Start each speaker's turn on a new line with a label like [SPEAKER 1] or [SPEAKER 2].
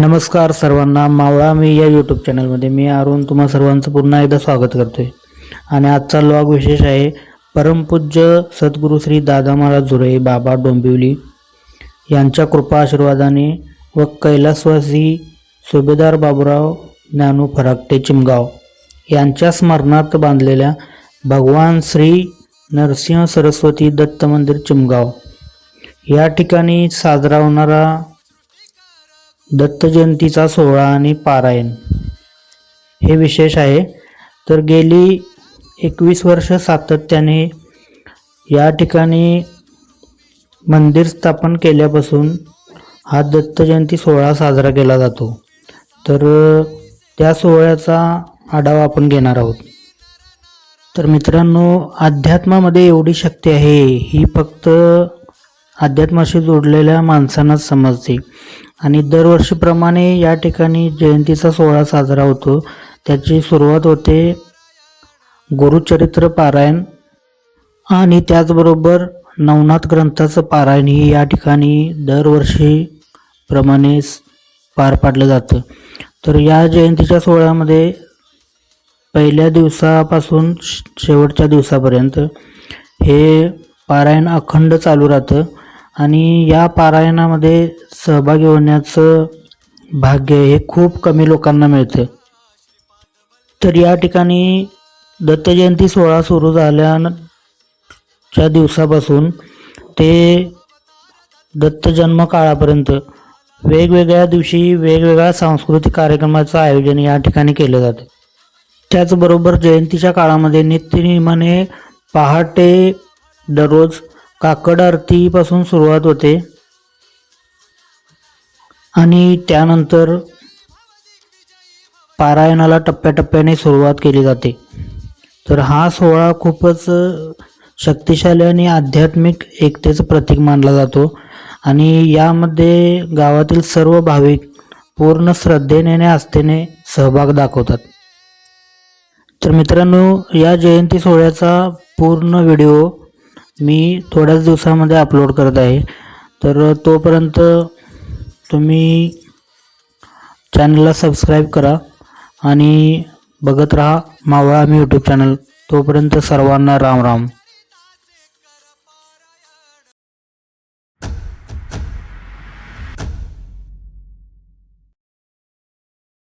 [SPEAKER 1] नमस्कार सर्वांना. मावळा मी या यूट्यूब चॅनलमध्ये मी अरुण. तुम्हा सर्वांचं पुन्हा एकदा स्वागत करतोय. आणि आजचा लॉग विशेष आहे परमपूज्य सद्गुरू श्री दादा महाराज जुरे बाबा डोंबिवली. यांच्या कृपा आशीर्वादाने व कैलासवासी सुभेदार बाबूराव ज्ञानू फराकटे चिमगाव यांच्या स्मरणार्थ बांधलेल्या भगवान श्री नरसिंह सरस्वती दत्त मंदिर चिमगाव. या ठिकाणी साजरा होणारा दत्त जयंतीचा सोहळा आणि पारायण. हे विशेष आहे. तर गेली एकवीस वर्ष सातत्याने या ठिकाणी मंदिर स्थापन केल्यापासून हा दत्त जयंती सोहळा साजरा केला जातो. तर त्या सोहळ्याचा आढावा आपण घेणार आहोत. तर मित्रांनो अध्यात्मामध्ये एवढी शक्ती आहे ही फक्त अध्यात्माशी जोडलेल्या माणसांनाच समजते. आणि दरवर्षीप्रमाणे या ठिकाणी जयंतीचा सोहळा साजरा होतो. त्याची सुरुवात होते गुरुचरित्र पारायण आणि त्याचबरोबर नवनाथ ग्रंथाचं पारायण ही या ठिकाणी दरवर्षीप्रमाणे पार पाडलं जातं. तर या जयंतीच्या सोहळ्यामध्ये पहिल्या दिवसापासून श- शेवटच्या दिवसापर्यंत हे पारायण अखंड चालू राहतं. आणि या पारायणामध्ये सहभागी होण्याचं भाग्य हे खूप कमी लोकांना मिळतं तर या ठिकाणी दत्तजयंती सोहळा सुरू झाल्याच्या दिवसापासून ते दत्त जन्म काळापर्यंत वेगवेगळ्या दिवशी वेगवेगळ्या सांस्कृतिक कार्यक्रमाचं आयोजन या ठिकाणी केलं जातं. त्याचबरोबर जयंतीच्या काळामध्ये नित्यनियमाने पहाटे दररोज काकड आरतीपासून सुरुवात होते. आणि त्यानंतर पारायणाला टप्प्याटप्प्याने सुरुवात केली जाते. तर हा सोहळा खूपच शक्तिशाली आणि आध्यात्मिक एकतेचं प्रतीक मानला जातो. आणि यामध्ये गावातील सर्व भाविक पूर्ण श्रद्धेने आणि आस्थेने सहभाग दाखवतात. तर मित्रांनो या जयंती सोहळ्याचा पूर्ण व्हिडिओ मी थोड्याच दिवसामध्ये अपलोड करत आहे. तर तोपर्यंत तुम्ही चॅनलला सबस्क्राईब करा आणि बघत राहा मावळा आम्ही यूट्यूब चॅनल तोपर्यंत सर्वांना राम राम.